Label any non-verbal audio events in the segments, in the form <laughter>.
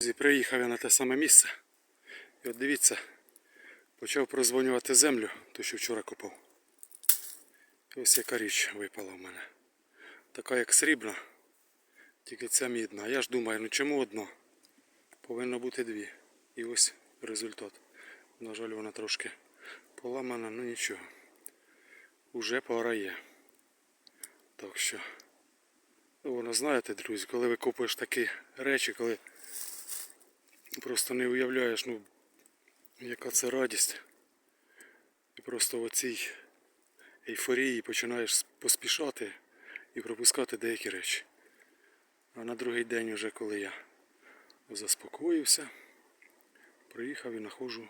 Друзі, Приїхав я на те саме місце. І от дивіться, почав прозвонювати землю, ту, що вчора купав. І ось яка річ випала в мене. Така як срібна, тільки ця мідна. Я ж думаю, ну чому одна? Повинно бути дві. І ось результат. На жаль, вона трошки поламана, ну нічого. Уже пора є. Так що, ну, воно знаєте, друзі, коли ви купуєш такі речі, коли просто не уявляєш, ну, яка це радість. І просто в цій ейфорії починаєш поспішати і пропускати деякі речі. А на другий день, вже коли я заспокоївся, приїхав і знаходжу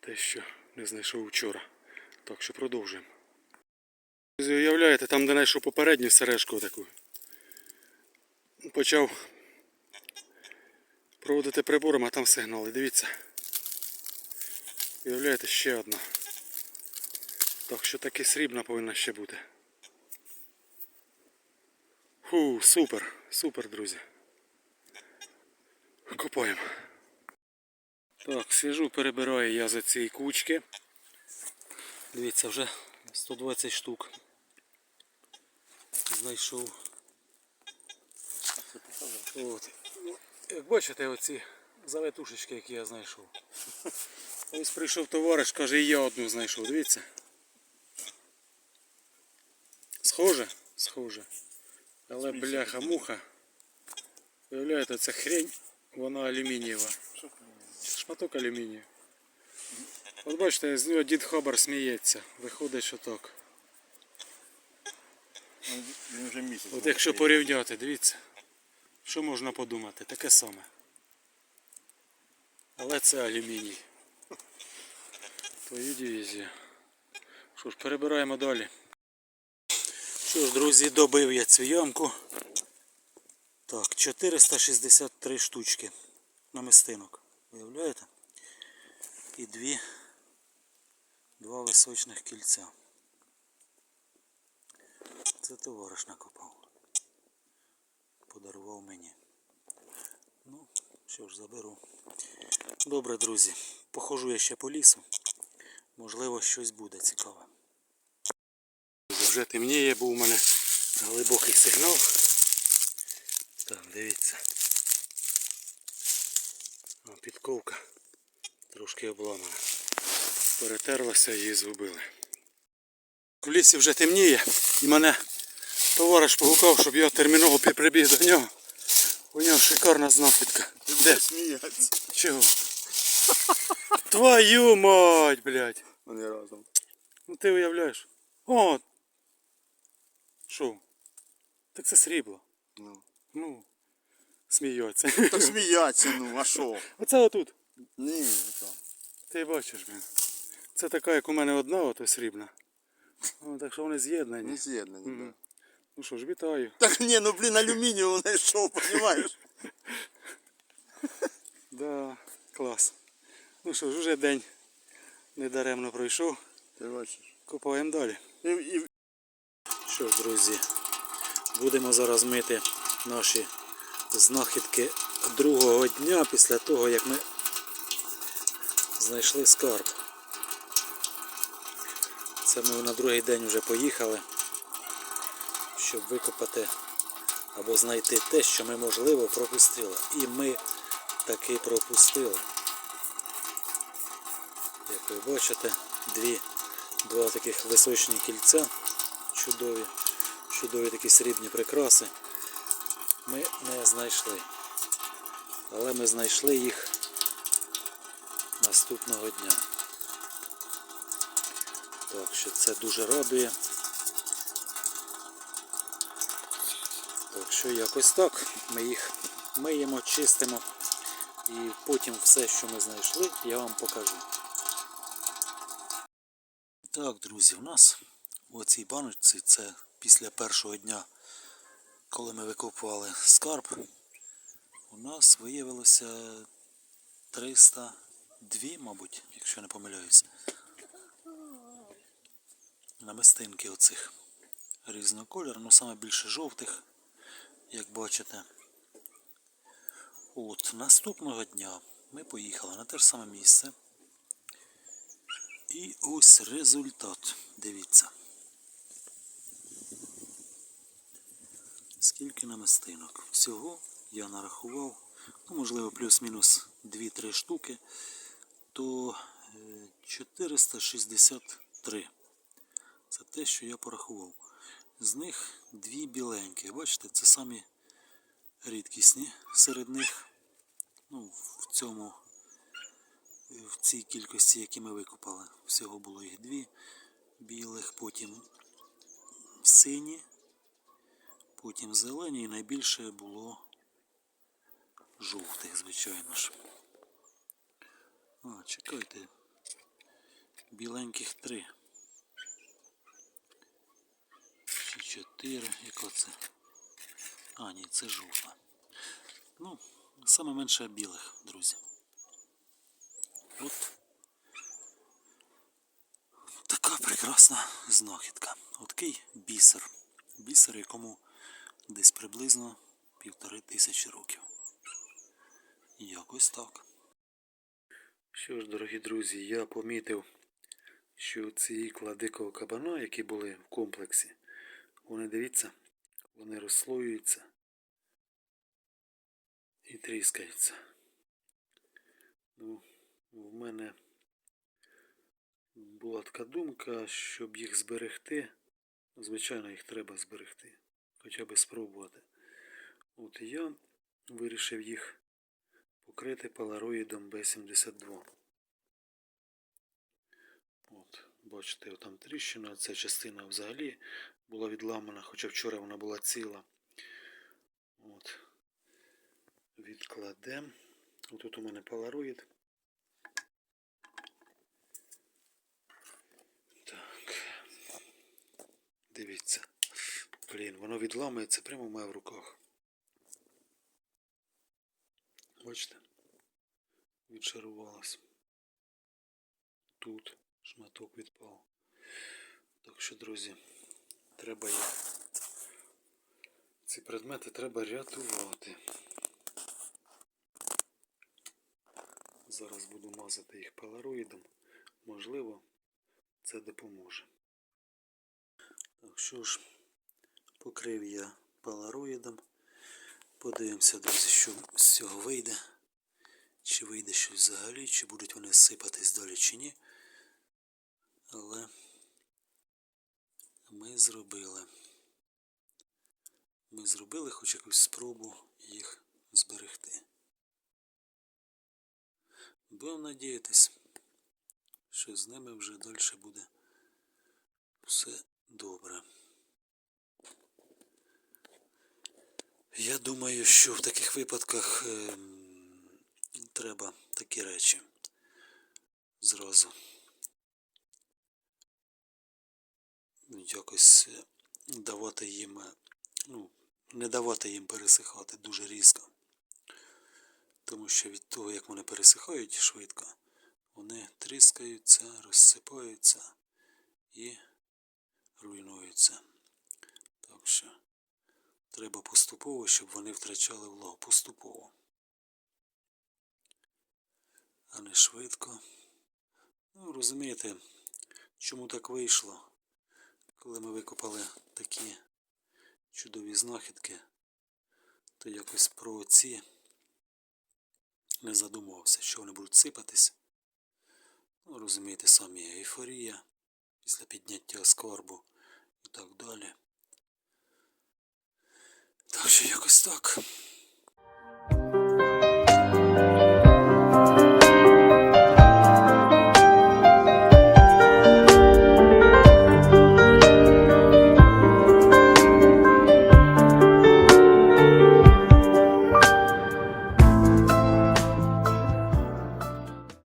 те, що не знайшов вчора. Так що продовжуємо. Уявляєте, там, де знайшов попередню сережку таку. Почав проводити прибором, а там сигнали. Дивіться. Уявляєте, ще одна. Так що таки срібна повинна ще бути. Фу, супер, супер, друзі. Копаємо. Так, сижу, перебираю я за цієї кучки. Дивіться, вже 120 штук. Знайшов. От. Як бачите, оці заветушечки, які я знайшов. Ось прийшов товариш, каже, і я одну знайшов. Дивіться. Схоже? Схоже. Але бляха муха. Виявляєте, ця хрень, вона алюмінієва. Шматок алюмінію. От бачите, з нього дід Хабар сміється. Виходить, що так. Ну. От якщо порівняти, дивіться, що можна подумати, таке саме. Але це алюміній. Твою дивізію. Що ж, перебираємо далі. Що ж, друзі, добив я цю ямку. Так, 463 штучки намистинок. Виявляєте? І дві, два височних кільця. Це товариш накопав. Подарував мені. Ну, що ж, заберу. Добре, друзі. Похожу я ще по лісу. Можливо, щось буде цікаве. Вже темніє, був у мене глибокий сигнал. Так, дивіться. О, підковка. Трошки обламана. Перетерлася її згубили. В лісі вже темніє і мене товариш погукав, щоб я терміново прибіг до нього. У нього шикарна знахідка. Де? сміятися. Чого? Твою мать, блядь. Вони разом. Ну ти уявляєш? О! Що? Так це срібло. Ну. Ну, сміється. Так сміяться, ну, а що? Оце отут. Ні, так. Ти бачиш, блін. Це така, як у мене одна, ото срібна. О, так що вони з'єднані. Не з'єднані, Мгм. да. Ну що ж, вітаю. Так ні, ну блін, алюмінію знайшов, розумієш? <laughs> Да, клас. Ну що ж, уже день недаремно пройшов. Ти бачиш. Копаємо далі. І, і, Що ж, друзі, будемо зараз мити наші знахідки другого дня після того, як ми знайшли скарб. Це ми на другий день вже поїхали, щоб викопати або знайти те, що ми можливо пропустили. І ми таки пропустили. Як ви бачите, дві, два таких височні кільця чудові, чудові такі срібні прикраси ми не знайшли. Але ми знайшли їх наступного дня. Так що це дуже радує. Так що якось так. Ми їх миємо, чистимо і потім все, що ми знайшли, я вам покажу. Так, друзі, у нас у цій баночці це після першого дня, коли ми викопували скарб, у нас виявилося 302, мабуть, якщо не помиляюсь. Намистинки оцих різного кольору, ну саме більше жовтих, як бачите. От, наступного дня ми поїхали на те ж саме місце. І ось результат. Дивіться. Скільки намистинок. Всього я нарахував, ну, можливо, плюс-мінус 2-3 штуки, то е, 463. Це те, що я порахував. З них дві біленькі. Бачите, це самі рідкісні серед них. Ну, в цьому, в цій кількості, які ми викопали. Всього було їх дві білих, потім сині, потім зелені і найбільше було жовтих, звичайно ж. А, чекайте. Біленьких три. Чи чотири, яка це? А, ні, це жовта. Ну, саме менше білих, друзі. От така прекрасна знахідка. Отакий бісер. Бісер, якому десь приблизно півтори тисячі років. Якось так. Що ж, дорогі друзі, я помітив, що ці ікла кабана, які були в комплексі, вони дивіться, вони розслоюються і тріскаються. Ну, в мене була така думка, щоб їх зберегти. Звичайно, їх треба зберегти, хоча б спробувати. От я вирішив їх покрити полароїдом B72. От, бачите, там тріщина, ця частина взагалі була відламана, хоча вчора вона була ціла. От. Відкладемо. Отут у мене полароїд. Так. Дивіться. Блін, воно відламується прямо в мене в руках. Бачите? Відшарувалось. Тут шматок відпав. Так що, друзі, треба їх. Ці предмети треба рятувати. Зараз буду мазати їх полароїдом. Можливо, це допоможе. Так що ж, покрив я полароїдом. Подивимося, друзі, що з цього вийде. Чи вийде щось взагалі, чи будуть вони сипатись далі чи ні. Але ми зробили. Ми зробили хоч якусь спробу їх зберегти. Будемо надіятись, що з ними вже далі буде все добре. Я думаю, що в таких випадках ем, треба такі речі зразу якось е, давати їм, е, ну, не давати їм пересихати дуже різко. Тому що від того, як вони пересихають швидко, вони тріскаються, розсипаються і руйнуються. Так що треба поступово, щоб вони втрачали влагу поступово. А не швидко. Ну, розумієте, чому так вийшло, коли ми викопали такі чудові знахідки, то якось про ці не задумувався, що вони будуть сипатись. Ну, розумієте, самі ейфорія після підняття скарбу і так далі. Так що якось так.